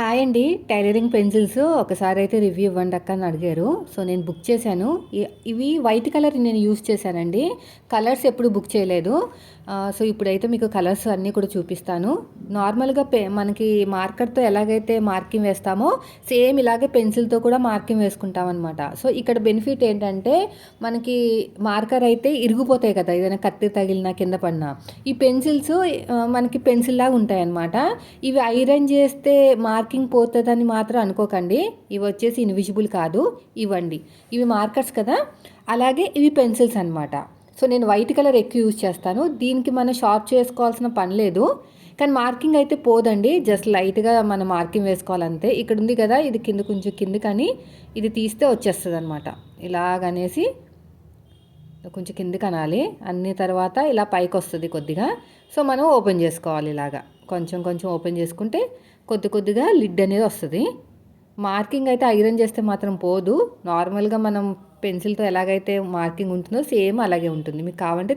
Hi అండి. Tailoring pencils ఒకసారి అయితే రివ్యూ ఇవ్వండి అక్క అని అడిగారు. సో నేను బుక్ చేశాను. ఇవి వైట్ కలర్ నేను యూస్ చేశానండి. కలర్స్ ఎప్పుడు బుక్ చేయలేదు. సో ఇప్పుడైతే మీకు కలర్స్ అన్నీ కూడా చూపిస్తాను. నార్మల్గా పె మనకి మార్కర్తో ఎలాగైతే మార్కింగ్ వేస్తామో సేమ్ ఇలాగే పెన్సిల్తో కూడా మార్కింగ్ వేసుకుంటాం అనమాట సో ఇక్కడ బెనిఫిట్ ఏంటంటే మనకి మార్కర్ అయితే ఇరిగిపోతాయి కదా ఏదైనా కత్తి తగిలిన కింద పడిన. ఈ పెన్సిల్స్ మనకి పెన్సిల్ లాగా ఉంటాయి అనమాట ఇవి ఐరన్ చేస్తే మార్క్ మార్కింగ్ పోతుందని మాత్రం అనుకోకండి. ఇవి వచ్చేసి ఇన్విజిబుల్ కాదు. ఇవ్వండి. ఇవి మార్కర్స్ కదా. అలాగే ఇవి పెన్సిల్స్ అనమాట సో నేను వైట్ కలర్ ఎక్కువ యూజ్ చేస్తాను. దీనికి మనం షార్ప్ చేసుకోవాల్సిన పని లేదు. కానీ మార్కింగ్ అయితే పోదండి. జస్ట్ లైట్గా మనం మార్కింగ్ వేసుకోవాలంతే. ఇక్కడ ఉంది కదా ఇది కింద కొంచెం కింద కానీ ఇది తీస్తే వచ్చేస్తుంది అనమాట ఇలాగనేసి కొంచెం కిందకి అనాలి అన్ని తర్వాత ఇలా పైకి వస్తుంది కొద్దిగా. సో మనం ఓపెన్ చేసుకోవాలి ఇలాగా. కొంచెం కొంచెం ఓపెన్ చేసుకుంటే కొద్ది కొద్దిగా లిడ్ అనేది వస్తుంది. మార్కింగ్ అయితే ఐరన్ చేస్తే మాత్రం పోదు. నార్మల్గా మనం పెన్సిల్తో ఎలాగైతే మార్కింగ్ ఉంటుందో సేమ్ అలాగే ఉంటుంది. మీకు కావాలంటే